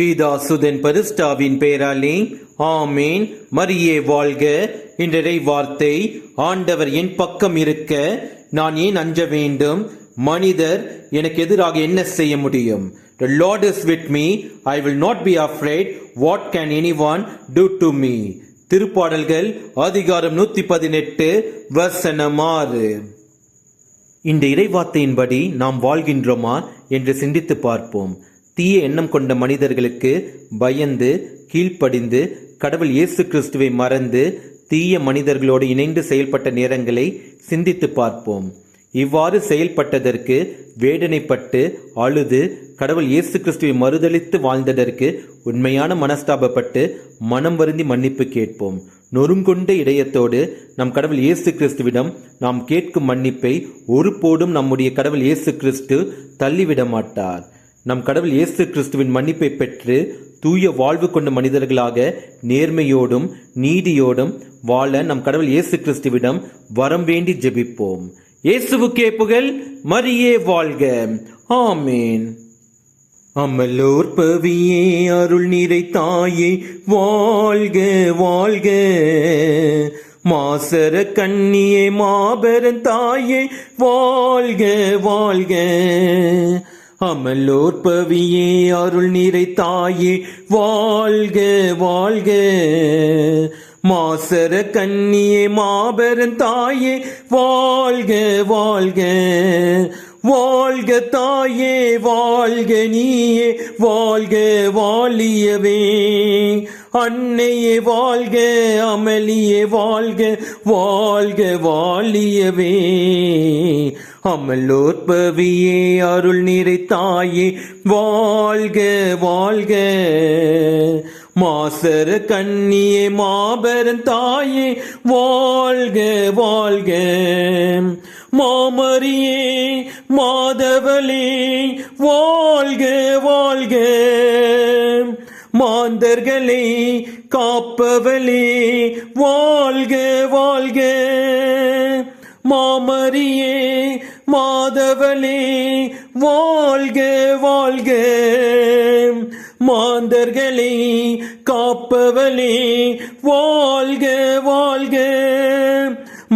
பீதா சுதன் பரிஸ்டாவின் பெயராலே ஆமேன். மரியே வாழ்க. என்றரை வார்த்தை ஆண்டவர் என் பக்கம் இருக்க நான் ஏன் அஞ்ச வேண்டும்? மனிதர் எனக்கு எதிராக என்ன செய்ய முடியும்? The Lord is with me, I will not be afraid. What can anyone do to me? திருப்பாடல்கள் அதிகாரம் நூத்தி பதினெட்டு வசனம் ஆறு. இந்த இறைவார்த்தையின்படி நாம் வாழ்கின்றோமா? என்று சிந்தித்து பார்ப்போம். தீய எண்ணம் கொண்ட மனிதர்களுக்கு பயந்து கீழ்ப்படிந்து கடவுள் இயேசு கிறிஸ்துவை மறந்து தீய மனிதர்களோடு இணைந்து செயல்பட்ட நேரங்களை சிந்தித்து பார்ப்போம். இவ்வாறு செயல்பட்டதற்கு வேதனைப்பட்டு அழுது கடவுள் இயேசு கிறிஸ்துவை மறுதளித்து வாழ்ந்ததற்கு உண்மையான மனஸ்தாபப்பட்டு மனம் வருந்தி மன்னிப்பு கேட்போம். நொறுங்கொண்ட இதயத்தோடு நம் கடவுள் இயேசு கிறிஸ்துவிடம் நாம் கேட்கும் மன்னிப்பை ஒருபோடும் நம்முடைய கடவுள் இயேசு கிறிஸ்து தள்ளிவிட மாட்டார் நம் கடவுள் இயேசு கிறிஸ்துவின் மன்னிப்பை பெற்று தூய வாழ்வு கொண்ட மனிதர்களாக நேர்மையோடும் நீதியோடும் வாழ நம் கடவுள் இயேசு கிறிஸ்துவிடம் வரம் வேண்டி ஜெபிப்போம். இயேசுவுக்கே புகழ் மரியே வாழ்க. ஆமேன். அமலோர் பவியே அருள் நிறை தாயே வாழ்க வாழ்க. மாசர கண்ணியே மாபெரும் தாயே வாழ்க வாழ்க. அமலோற்பவியே அருள் நிறை தாயே வாழ்க வாழ்க. மாசர கண்ணியே மாபெரும் தாயே வாழ்க வாழ்க. வாழ்க தாயே வாழ்க நீயே வாழ்க வாழியவே. அன்னையே வாழ்க அமளியே வாழ்க வாழ்க வாழியவே. அமலோற்பவியே அருள் நிறை தாயே வாழ்க வாழ்க. மாசர கண்ணியே மாபெரும் தாயே வாழ்க வாழ்க. மாமரியே மாதவளே வாழ்க வாழ்க. மாந்தர்களே காப்பவளே வாழ்க வாழ்க. மாமரியே மாதவளே வாழ்க வாழ்க. மாந்தர்களே காப்பவளே வாழ்க வாழ்க.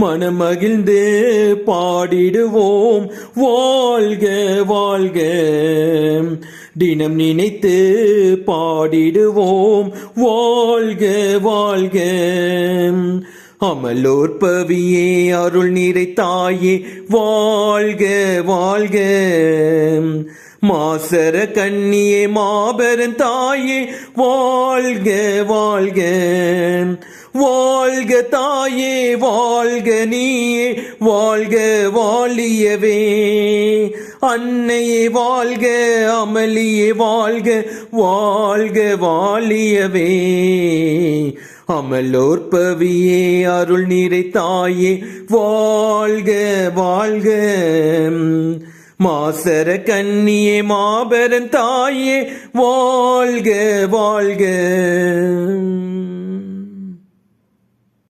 மனமகிழ்ந்து பாடிடுவோம் வாழ்க வாழ்க. தினம் நினைத்து பாடிடுவோம். வாழ்க வாழ்க. அமலோர் பவியே அருள் நிறை தாயே. வாழ்க வாழ்க. மாசர கண்ணியே மாபெரும் தாயே. வாழ்க வாழ்க. வாழ்க தாயே வாழ்க நீயே வாழ்க வாழியவே. அன்னையே வாழ்க அமளியே வாழ்க வாழ்க வாழியவே. அமலோர் பவியே அருள் நீரை தாயே வாழ்க வாழ்க. மாசர கண்ணியே மாபெரும் தாயே வாழ்க வாழ்க.